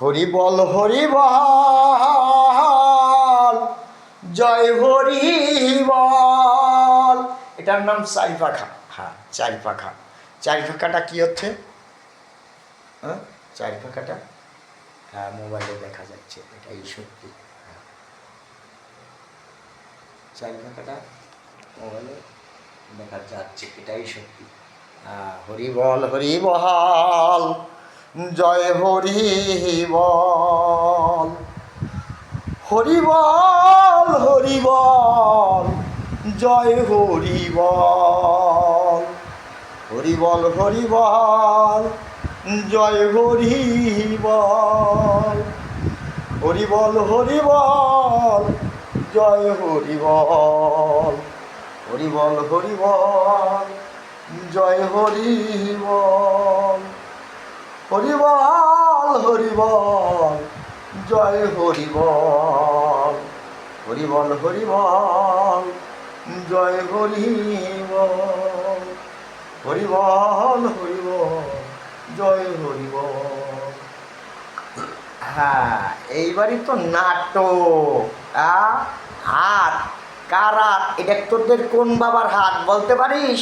হরি বল হরি বল জয় হরি বল। এটার নাম চারি পাখা হ্যাঁ চারি পাখা চারি পাখাটা কি হচ্ছে? হ্যাঁ চারি পাখাটা হ্যাঁ মোবাইলে দেখা যাচ্ছে এটাই সত্যি। হ্যাঁ। চারি পাখাটা মোবাইলে দেখা যাচ্ছে এটাই সত্যি। হ্যাঁ, হরি বল হরি বল। জয় হরি বল। হরি বল হরি বল, জয় হরি বল। হরি বল হরি বল, জয় হরি বল। হরি বল হরি বল, জয় হরি বল। হরি বল হরি বল, জয় হরি বল। হরিবল হরিবল, জয় হরিবল হরিবল হরিবল, জয় হরিবল হরিবল হরিবল, জয় হরিবল। হ্যাঁ এইবারই তো নাটক হাত কার হাট? এটা তোদের কোন বাবার হাত বলতে পারিস?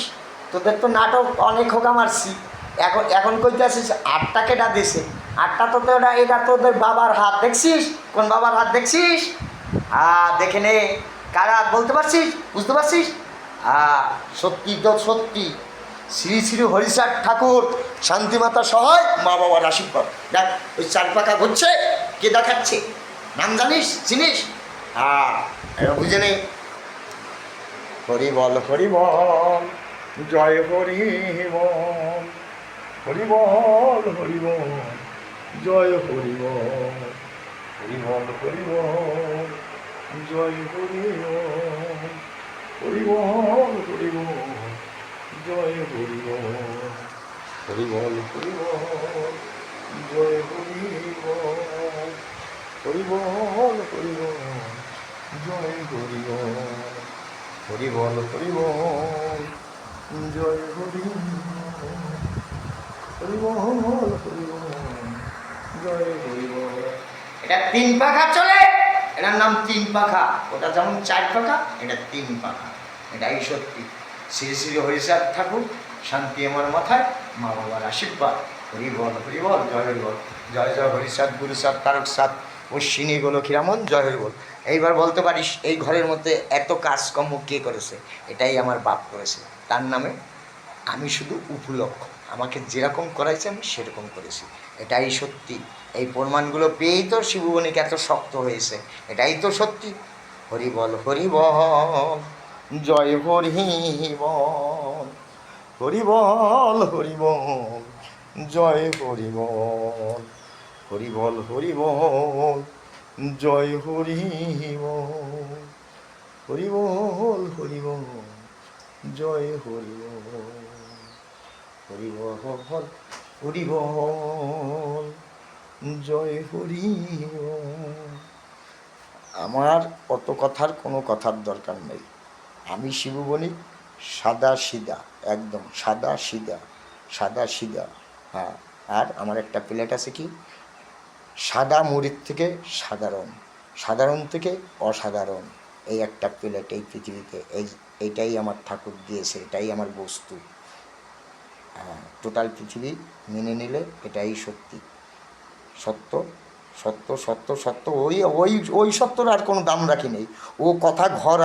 তোদের তো নাটক অনেক হোক আমার শিখ এখন এখন কইতে আসিস, আটটা কেটা দিছে? আটটা তো তোরা, এটা তোদের বাবার হাত, দেখছিস? কোন বাবার হাত দেখছিস? হ্যাঁ দেখে নে। কার, বলতে পারছিস? বুঝতে পারছিস? হ্যাঁ সত্যি তো সত্যি। শ্রী শ্রী হরিচাঁদ ঠাকুর, শান্তিমাতা সহায়, মা বাবার আশীর্বাদ। দেখ, ওই চার পাকা ঘুরছে, কে দেখাচ্ছে? নাম জানিস? চিনিস? হ্যাঁ বুঝে নে। হরি বল হরি বল জয় হরি বল হরিবল হরিবল জয় হরিবল। হরিবল হরিবল জয় হরিবল হরিবল হরিবল। জয় হরিবল। হরিবল হরিবল জয় হরিবল। হরিবল হরিবল জয় হরিবল। হরিবল হরিবল জয় হরিবল। তিন পাখা চলে। এটার নাম তিন পাখা। ওটা যেমন চার পাখা, এটা তিন পাখা। এটাই সত্যি। শ্রী শ্রী হরিচাঁদ ঠাকুর, শান্তি আমার মাথায়, মা বাবার আশীর্বাদ। হরি বল হরি বল, জয় হরি বল। জয় জয় হরিচাঁদ গুরুচাঁদ তারক সাত অশ্বিনী গোলক্ষীরামন জয় হরি বল। এইবার বলতে পারিস, এই ঘরের মধ্যে এত কাজকর্ম কে করেছে? এটাই আমার বাপ করেছে। তার নামে আমি শুধু উপলক্ষ। আমাকে যেরকম করাইছে, আমি সেরকম করেছি। এটাই সত্যি। এই প্রমাণগুলো পেয়েই তো শিববণিক এত শক্ত হয়েছে। এটাই তো সত্যি। হরি বল হরি বল জয় হরি বল হরি বল হরি বল জয় হরি বল হরি বল হরি বল জয় হরি বল হরি বল হরি বল জয় হরি বল হরি বল বল জয় হরি আমার অত কথার কোনো কথার দরকার নেই। আমি শিবু বণিক সাদা সিদা, একদম সাদা সিদা সাদা সিদা। হ্যাঁ আর আমার একটা প্লেট আছে কি? সাদা মুড়ির থেকে সাধারণ সাধারণ থেকে অসাধারণ। এই একটা প্লেট এই পৃথিবীতে, এই এইটাই আমার ঠাকুর দিয়েছে, এটাই আমার বস্তু। টোটাল পৃথিবী মেনে নিলে এটাই সত্যি। সত্য সত্য সত্য সত্য, ওই ওই ওই সত্যর আর কোনো দাম রাখি নেই। ও কথা ঘর